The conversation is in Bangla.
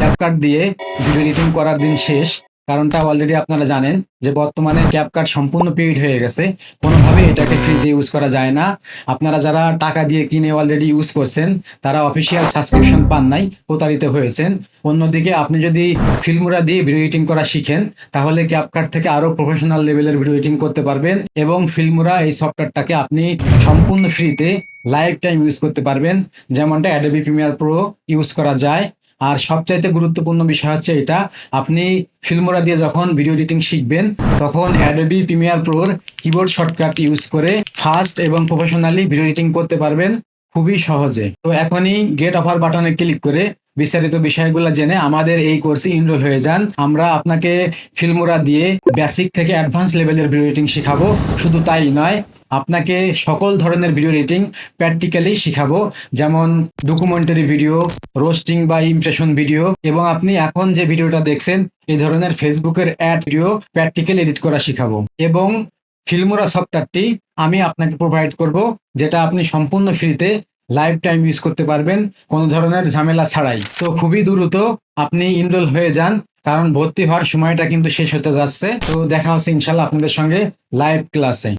ক্যাপকাট দিয়ে ভিডিও এডিটিং করার দিন শেষ। কারণটা অলরেডি আপনারা জানেন যে বর্তমানে ক্যাপকাট সম্পূর্ণ পেইড হয়ে গেছে। কোনোভাবে এটাকে ফ্রিতে ইউজ করা যায় না। আপনারা যারা টাকা দিয়ে কিনে অলরেডি ইউজ করছেন, তারা অফিসিয়াল সাবস্ক্রিপশন পান নাই, প্রতারিত হয়েছেন। অন্যদিকে আপনি যদি ফিল্মুরা দিয়ে ভিডিও এডিটিং করা শিখেন, তাহলে ক্যাপকাট থেকে আরও প্রফেশনাল লেভেলের ভিডিও এডিটিং করতে পারবেন এবং ফিল্মুরা এই সফটওয়্যারটাকে আপনি সম্পূর্ণ ফ্রিতে লাইফ টাইম ইউজ করতে পারবেন। যেমনটা অ্যাডোবি প্রিমিয়ার প্রো ইউজ করা যায়। আর সবচাইতে গুরুত্বপূর্ণ বিষয় হচ্ছে এটা, আপনি ফিল্মোরা দিয়ে যখন ভিডিও এডিটিং শিখবেন, তখন অ্যাডোবি প্রিমিয়ার প্রোর কিবোর্ড শর্টকাট ইউজ করে ফাস্ট এবং প্রফেশনালি ভিডিও এডিটিং করতে পারবেন, খুবই সহজে। তো এখনই গেট অফার বাটনে ক্লিক করে বিস্তারিত বিষয়গুলো জেনে আমাদের এই কোর্সে ইনরোল হয়ে যান। আমরা আপনাকে ফিল্মোরা দিয়ে বেসিক থেকে অ্যাডভান্স লেভেলের ভিডিও এডিটিং শেখাবো। শুধু তাই নয় আপনাকে সকল ধরনের ভিডিও এডিটিং প্র্যাকটিক্যালি শিখাবো। যেমন ডকুমেন্টারি ভিডিও রোস্টিং বা ইমপ্রেশন ভিডিও এবং আপনি এখন যে ভিডিওটা দেখছেন এই ধরনের ফেসবুকের অ্যাড ভিডিও প্র্যাকটিক্যাল এডিট করা শিখাবো। এবং ফিল্মোরা সফটওয়্যারটি আমি আপনাকে প্রোভাইড করব, যেটা আপনি সম্পূর্ণ ফ্রিতে লাইফ টাইম ইউজ করতে পারবেন, কোনো ধরনের ঝামেলা ছাড়াই। তো খুবই দ্রুত আপনি ইনরোল হয়ে যান, কারণ ভর্তি হওয়ার সময়টা কিন্তু শেষ হতে যাচ্ছে। তো দেখা হচ্ছে ইনশাল্লাহ আপনাদের সঙ্গে লাইভ ক্লাসে